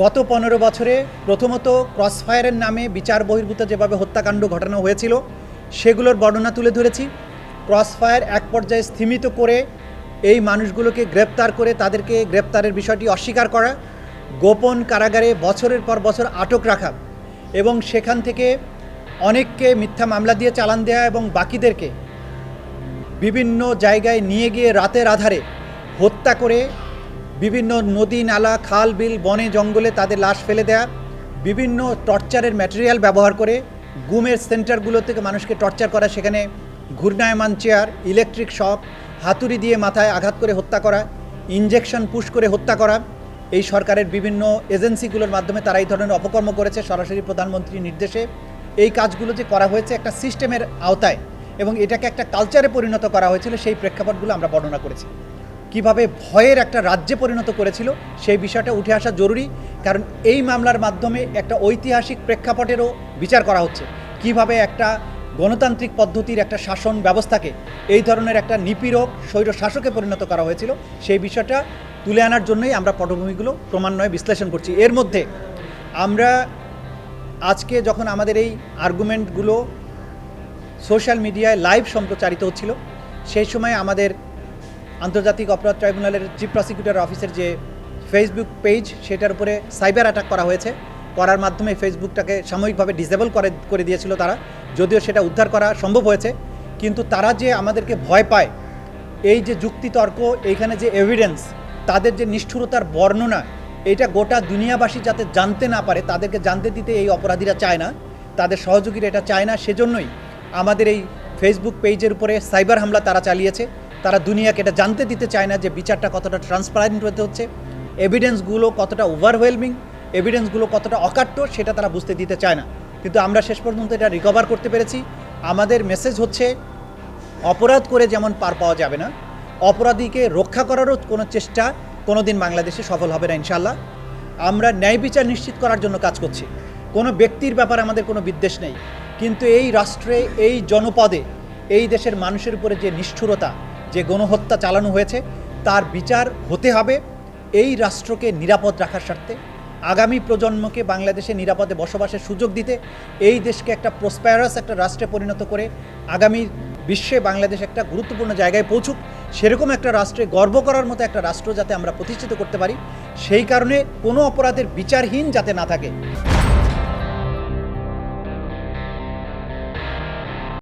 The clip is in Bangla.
গত পনেরো বছরে প্রথমত ক্রসফায়ারের নামে বিচার বহির্ভূত যেভাবে হত্যাকাণ্ড ঘটানো হয়েছিল, সেগুলোর বর্ণনা তুলে ধরেছি। ক্রসফায়ার এক পর্যায়ে স্থিমিত করে এই মানুষগুলোকে গ্রেপ্তার করে তাদেরকে গ্রেপ্তারের বিষয়টি অস্বীকার করা, গোপন কারাগারে বছরের পর বছর আটক রাখা এবং সেখান থেকে অনেককে মিথ্যা মামলা দিয়ে চালান দেওয়া এবং বাকিদেরকে বিভিন্ন জায়গায় নিয়ে গিয়ে রাতের আধারে হত্যা করে বিভিন্ন নদী, নালা, খাল, বিল, বনে, জঙ্গলে তাদের লাশ ফেলে দেয়া, বিভিন্ন টর্চারের ম্যাটেরিয়াল ব্যবহার করে গুমের সেন্টারগুলো থেকে মানুষকে টর্চার করা, সেখানে ঘূর্ণায়মান চেয়ার ইলেকট্রিক শক হাতুড়ি দিয়ে মাথায় আঘাত করে হত্যা করা ইঞ্জেকশন পুশ করে হত্যা করা, এই সরকারের বিভিন্ন এজেন্সিগুলোর মাধ্যমে তারা এই ধরনের অপকর্ম করেছে, সরাসরি প্রধানমন্ত্রীর নির্দেশে। এই কাজগুলো যে করা হয়েছে একটা সিস্টেমের আওতায় এবং এটাকে একটা কালচারে পরিণত করা হয়েছিল, সেই প্রেক্ষাপটগুলো আমরা বর্ণনা করেছি। কীভাবে ভয়ের একটা রাজ্যে পরিণত করেছিল, সেই বিষয়টা উঠে আসা জরুরি, কারণ এই মামলার মাধ্যমে একটা ঐতিহাসিক প্রেক্ষাপটেরও বিচার করা হচ্ছে। কীভাবে একটা গণতান্ত্রিক পদ্ধতির একটা শাসন ব্যবস্থাকে এই ধরনের একটা নিপীড়ক, স্বৈর শাসকে পরিণত করা হয়েছিল, সেই বিষয়টা তুলে আনার জন্যই আমরা পটভূমিগুলো ক্রমান্বয়ে বিশ্লেষণ করছি। এর মধ্যে আমরা আজকে যখন আমাদের এই আর্গুমেন্টগুলো সোশ্যাল মিডিয়ায় লাইভ সম্প্রচারিত হচ্ছিল, সেই সময় আমাদের আন্তর্জাতিক অপরাধ ট্রাইব্যুনালের চিফ প্রসিকিউটর অফিসের যে ফেসবুক পেজ সেটার উপরে সাইবার অ্যাটাক করা হয়েছে। করার মাধ্যমে ফেসবুকটাকে সাময়িকভাবে ডিসেবল করে করে দিয়েছিল তারা। যদিও সেটা উদ্ধার করা সম্ভব হয়েছে, কিন্তু তারা যে আমাদেরকে ভয় পায়, এই যে যুক্তিতর্ক, এইখানে যে এভিডেন্স তাদের যে নিষ্ঠুরতার বর্ণনা, এটা গোটা দুনিয়াবাসী যাতে জানতে না পারে, তাদেরকে জানতে দিতে এই অপরাধীরা চায় না। তাদের সহযোগীরা এটা চায় না। সেজন্যই আমাদের এই ফেসবুক পেজের উপরে সাইবার হামলা তারা চালিয়েছে। তারা দুনিয়াকে এটা জানতে দিতে চায় না যে বিচারটা কতটা ট্রান্সপারেন্ট হতে হচ্ছে এভিডেন্সগুলো কতটা ওভারওয়েলমিং এভিডেন্সগুলো কতটা অকাট্য সেটা তারা বুঝতে দিতে চায় না। কিন্তু আমরা শেষ পর্যন্ত এটা রিকভার করতে পেরেছি। আমাদের মেসেজ হচ্ছে, অপরাধ করে যেমন পার পাওয়া যাবে না, অপরাধীকে রক্ষা করারও কোনো চেষ্টা কোনো দিন বাংলাদেশে সফল হবে না ইনশাল্লাহ আমরা ন্যায় বিচার নিশ্চিত করার জন্য কাজ করছি। কোনো ব্যক্তির ব্যাপারে আমাদের কোনো বিদ্বেষ নেই। কিন্তু এই রাষ্ট্রে, এই জনপদে, এই দেশের মানুষের উপরে যে নিষ্ঠুরতা যে গণহত্যা চালানো হয়েছে, তার বিচার হতে হবে। এই রাষ্ট্রকে নিরাপদ রাখার স্বার্থে, আগামী প্রজন্মকে বাংলাদেশে নিরাপদে বসবাসের সুযোগ দিতে, এই দেশকে একটা প্রসপ্যারাস একটা রাষ্ট্রে পরিণত করে আগামী বিশ্বে বাংলাদেশ একটা গুরুত্বপূর্ণ জায়গায় পৌঁছুক। সেরকম একটা রাষ্ট্রে গর্ব করার মতো একটা রাষ্ট্র যাতে আমরা প্রতিষ্ঠিত করতে পারি, সেই কারণে কোনো অপরাধের বিচারহীন যাতে না থাকে।